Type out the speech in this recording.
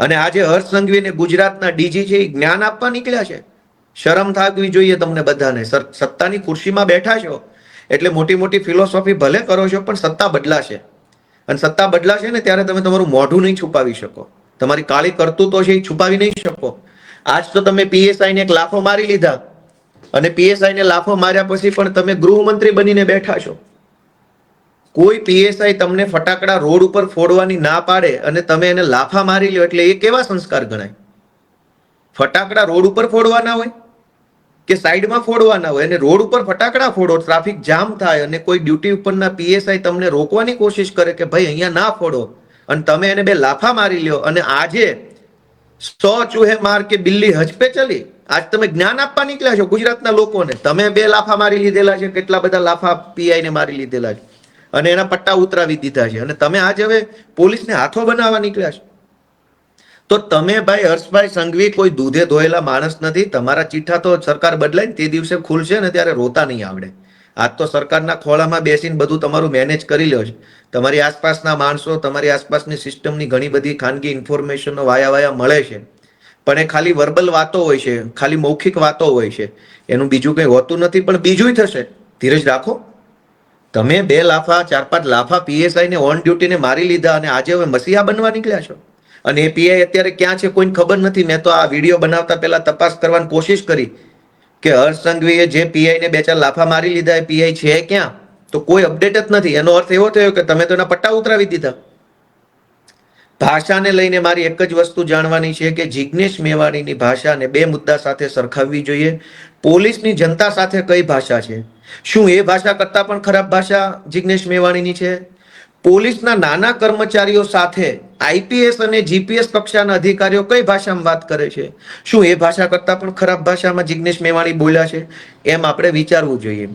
અને આજે હર્ષ સંઘવીને ગુજરાતના ડીજી છે, એ જ્ઞાન આપવા નીકળ્યા છે. શરમ થાકવી જોઈએ તમને બધાને. સત્તાની ખુરશીમાં બેઠા છો એટલે મોટી મોટી ફિલોસોફી ભલે કરો છો, પણ સત્તા બદલાશે. અને સત્તા બદલાશે ને ત્યારે તમે તમારું મોઢું નહીં છુપાવી શકો. તમારી કાળી કરતૂતો છે એ છુપાવી નહીં શકો. આજ તો તમે પીએસઆઈને એક લાફો મારી લીધા. અને પીએસઆઈને લાફો માર્યા પછી પણ તમે ગૃહમંત્રી બનીને બેઠા છો. કોઈ પીએસઆઈ તમને ફટાકડા રોડ ઉપર ફોડવાની ના પાડે અને તમે એને લાફા મારી લ્યો એટલે એ કેવા સંસ્કાર ગણાય? ફટાકડા રોડ ઉપર ફોડવાના હોય કે સાઈડમાં ફોડવાના હોય? અને રોડ ઉપર ફટાકડા ફોડો, ટ્રાફિક જામ થાય અને કોઈ ડ્યુટી ઉપરના પીએસઆઈ તમને રોકવાની કોશિશ કરે કે ભાઈ, અહીંયા ના ફોડો. અને તમે એને બે લાફા મારી લ્યો અને આજે સો ચૂહે માર કે બિલ્લી હજપે ચલી. આજ તમે જ્ઞાન આપવા નીકળ્યા છો ગુજરાતના લોકોને. તમે બે લાફા મારી લીધેલા છે, કેટલા બધા લાફા પીઆઈ ને મારી લીધેલા છે. અને એના પટ્ટા ઉતરાવી દીધા છે. અને તમે આજે હવે પોલીસને હાથો બનાવવા નીકળ્યા છો. તો તમે ભાઈ હર્ષભાઈ સંઘવી કોઈ દૂધે ધોયેલા માણસ નથી. તમારા ચીઠા તો સરકાર બદલાય ને તે દિવસે ખુલશે ને ત્યારે રોતા નહીં આવડે. આજ તો સરકારના ખોળામાં બેસીને બધું તમારું મેનેજ કરી લ્યો છે. તમારી આસપાસના માણસો, તમારી આસપાસની સિસ્ટમની ઘણી બધી ખાનગી ઇન્ફોર્મેશનો વાયા વાયા મળે છે. પણ એ ખાલી વર્બલ વાતો હોય છે, ખાલી મૌખિક વાતો હોય છે. એનું બીજું કંઈ હોતું નથી, પણ બીજું થશે. ધીરજ રાખો. તમે બે લાફા, ચાર પાંચ લાફા પીએસઆઈ ને ઓન ડ્યુટી ને મારી લીધા અને આજે હવે મસીહા બનવા નીકળ્યા છો? અને એ પીઆઈ અત્યારે ક્યાં છે કોઈને ખબર નથી. મેં તો આ વીડિયો બનાવતા પહેલા તપાસ કરવાની કોશિશ કરી કે હર્ષ સંઘવીએ જે પીઆઈ ને બે ચાર લાફા મારી લીધા, એ પીઆઈ છે ક્યાં? તો કોઈ અપડેટ જ નથી. એનો અર્થ એવો થયો કે તમે તો એના પટ્ટા ઉતરાવી દીધા. ભાષાને લઈને મારી એક જ વસ્તુ જાણવાની છે કે જિજ્ઞેશ મેવાણીની ભાષાને બે મુદ્દા સાથે સરખાવવી જોઈએ. પોલીસની જનતા સાથે કઈ ભાષા છે? શું એ ભાષા કરતાં પણ ખરાબ ભાષા જિજ્ઞેશ મેવાણીની છે? પોલીસના નાના કર્મચારીઓ સાથે આઈપીએસ અને જીપીએસ કક્ષાના અધિકારીઓ કઈ ભાષામાં વાત કરે છે? શું એ ભાષા કરતાં પણ ખરાબ ભાષામાં જિજ્ઞેશ મેવાણી બોલ્યા છે? એમ આપણે વિચારવું જોઈએ.